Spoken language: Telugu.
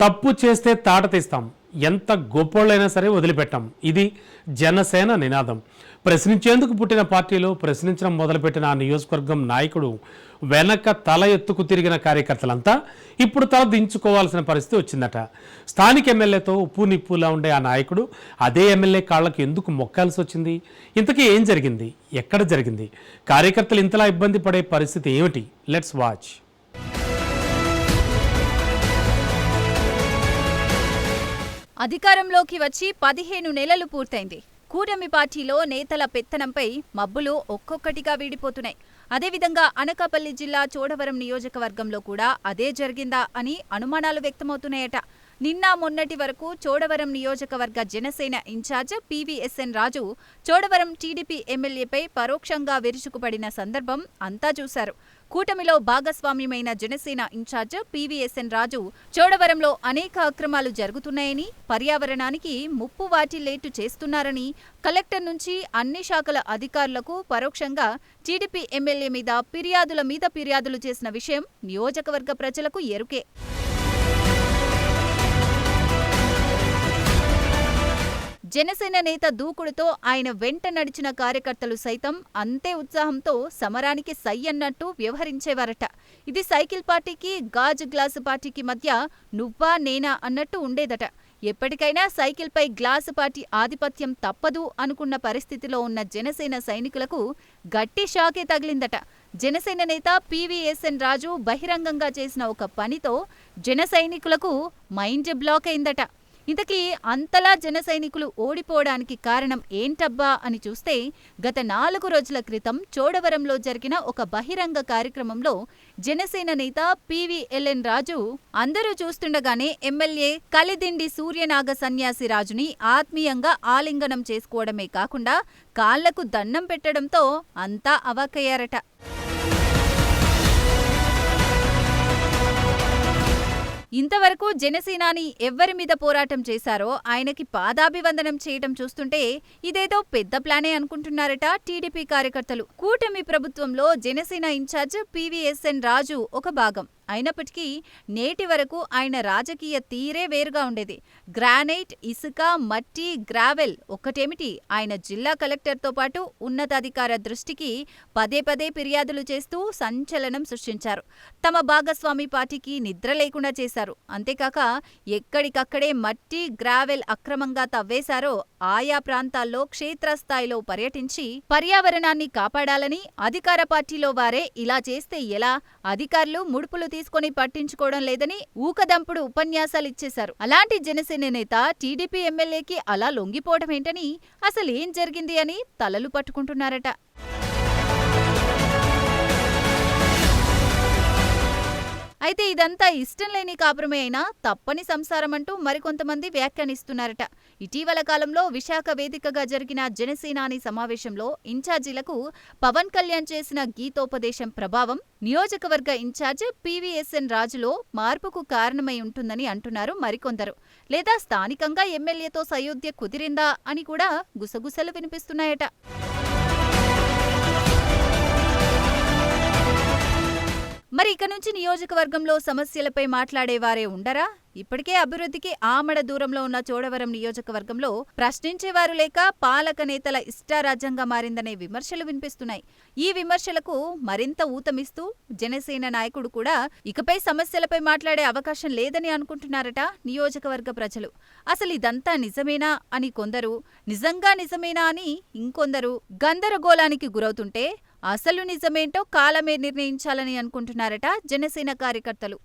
తప్పు చేస్తే తాట తీస్తాం. ఎంత గొప్పోళ్ళైనా సరే వదిలిపెట్టాం. ఇది జనసేన నినాదం. ప్రశ్నించేందుకు పుట్టిన పార్టీలో ప్రశ్నించడం మొదలుపెట్టిన ఆ నియోజకవర్గం నాయకుడు వెనక తల ఎత్తుకు తిరిగిన కార్యకర్తలంతా ఇప్పుడు తల దించుకోవాల్సిన పరిస్థితి వచ్చిందట. స్థానిక ఎమ్మెల్యేతో ఉప్పు నిప్పులా ఉండే ఆ నాయకుడు అదే ఎమ్మెల్యే కాళ్ళకు ఎందుకు మొక్కాల్సి వచ్చింది? ఇంతకీ ఏం జరిగింది? ఎక్కడ జరిగింది? కార్యకర్తలు ఇంతలా ఇబ్బంది పడే పరిస్థితి ఏమిటి? లెట్స్ వాచ్ అధికారంలోకి వచ్చి పదిహేను నెలలు పూర్తయింది. కూటమి పార్టీలో నేతల పెత్తనంపై మబ్బులు ఒక్కొక్కటిగా వీడిపోతున్నాయి. అదేవిధంగా అనకాపల్లి జిల్లా చోడవరం నియోజకవర్గంలో కూడా అదే జరిగిందా అని అనుమానాలు వ్యక్తమవుతున్నాయట. నిన్న మొన్నటి వరకు చోడవరం నియోజకవర్గ Janasena incharge PVSN Raju Chodavaram TDP ఎమ్మెల్యేపై పరోక్షంగా విరుచుకుపడిన సందర్భం అంతా చూశారు. కూటమిలో భాగస్వామ్యమైన జనసేన ఇన్ఛార్జ్ పివిఎస్ఎన్ రాజు చోడవరంలో అనేక అక్రమాలు జరుగుతున్నాయని పర్యావరణానికి ముప్పు వాటిల్లేటు చేస్తున్నారని కలెక్టర్ నుంచి అన్ని శాఖల అధికారులకు పరోక్షంగా టీడీపీ ఎమ్మెల్యే మీద ఫిర్యాదుల మీద ఫిర్యాదులు చేసిన విషయం నియోజకవర్గ ప్రజలకు ఎరుకే. జనసేన నేత దూకుడుతో ఆయన వెంట నడిచిన కార్యకర్తలు సైతం అంతే ఉత్సాహంతో సమరానికి సై అన్నట్టు వ్యవహరించేవారట. ఇది సైకిల్ పార్టీకి గాజు గ్లాసు పార్టీకి మధ్య నువ్వా నేనా అన్నట్టు ఉండేదట. ఎప్పటికైనా సైకిల్పై గ్లాసు పార్టీ ఆధిపత్యం తప్పదు అనుకున్న పరిస్థితిలో ఉన్న జనసేన సైనికులకు గట్టి షాకే తగిలిందట. జనసేన నేత పివిఎస్ఎన్ రాజు బహిరంగంగా చేసిన ఒక పనితో జన సైనికులకు మైండ్ బ్లాక్ అయిందట. ఇంతకీ అంతలా జన సైనికులు ఓడిపోవడానికి కారణం ఏంటబ్బా అని చూస్తే గత నాలుగు రోజుల క్రితం చోడవరంలో జరిగిన ఒక బహిరంగ కార్యక్రమంలో జనసేన నేత పివిఎల్ఎన్ రాజు అందరూ చూస్తుండగానే ఎమ్మెల్యే కలిదిండి సూర్యనాగ సన్యాసి రాజుని ఆత్మీయంగా ఆలింగనం చేసుకోవడమే కాకుండా కాళ్ళకు దండం పెట్టడంతో అంతా అవాకయ్యారట ఇంతవరకు జనసేనాని ఎవ్వరి మీద పోరాటం చేశారో ఆయనకి పాదాభివందనం చేయటం చూస్తుంటే ఇదేదో పెద్ద ప్లానే అనుకుంటున్నారట టీడీపీ కార్యకర్తలు. కూటమి ప్రభుత్వంలో జనసేన ఇన్ఛార్జ్ పివిఎస్ఎన్ రాజు ఒక భాగం. అయినప్పటికీ నేటి వరకు ఆయన రాజకీయ తీరే వేరుగా ఉండేది. గ్రానైట్ ఇసుక మట్టి గ్రావెల్ ఒక్కటేమిటి? ఆయన జిల్లా కలెక్టర్తో పాటు ఉన్నతాధికార దృష్టికి పదే పదే ఫిర్యాదులు చేస్తూ సంచలనం సృష్టించారు. తమ భాగస్వామి పార్టీకి నిద్ర లేకుండా చేశారు. అంతేకాక ఎక్కడికక్కడే మట్టి గ్రావెల్ అక్రమంగా తవ్వేశారో ఆయా ప్రాంతాల్లో క్షేత్రస్థాయిలో పర్యటించి పర్యావరణాన్ని కాపాడాలని అధికార పార్టీలో వారే ఇలా చేస్తే ఎలా? అధికారులు ముడుపులు తీసుకుని పట్టించుకోవడం లేదని ఊకదంపుడు ఉపన్యాసాలిచ్చేశారు అలాంటి జనసేన నేత టీడీపీ ఎమ్మెల్యేకి అలా లొంగిపోవడం ఏంటని అసలేం జరిగింది అని తలలు పట్టుకుంటున్నారట. అయితే ఇదంతా ఇష్టం లేని కాపురమే అయినా తప్పని సంసారమంటూ మరికొంతమంది వ్యాఖ్యానిస్తున్నారట. ఇటీవల కాలంలో విశాఖ వేదికగా జరిగిన జనసేనాని సమావేశంలో ఇన్ఛార్జీలకు పవన్ కళ్యాణ్ చేసిన గీతోపదేశం ప్రభావం నియోజకవర్గ ఇన్ఛార్జ్ పివిఎస్ఎన్ రాజులో మార్పుకు కారణమై ఉంటుందని అంటున్నారు మరికొందరు. లేదా స్థానికంగా ఎమ్మెల్యేతో సయోధ్య కుదిరిందా అని కూడా గుసగుసలు వినిపిస్తున్నాయట. మరి ఇక నుంచి నియోజకవర్గంలో సమస్యలపై మాట్లాడేవారే ఉండరా? ఇప్పటికే అభివృద్ధికి ఆమడ దూరంలో ఉన్న చోడవరం నియోజకవర్గంలో ప్రశ్నించేవారు లేక పాలక నేతల ఇష్టారాజ్యంగా మారిందనే విమర్శలు వినిపిస్తున్నాయి. ఈ విమర్శలకు మరింత ఊతమిస్తూ జనసేన నాయకుడు కూడా ఇకపై సమస్యలపై మాట్లాడే అవకాశం లేదని అనుకుంటున్నారట నియోజకవర్గ ప్రజలు. అసలు ఇదంతా నిజమేనా అని కొందరు నిజంగా నిజమేనా అని ఇంకొందరు గందరగోళానికి గురవుతుంటే అసలు నిజమేంటో కాలమే నిర్ణయించాలని అనుకుంటున్నారట జనసేన కార్యకర్తలు.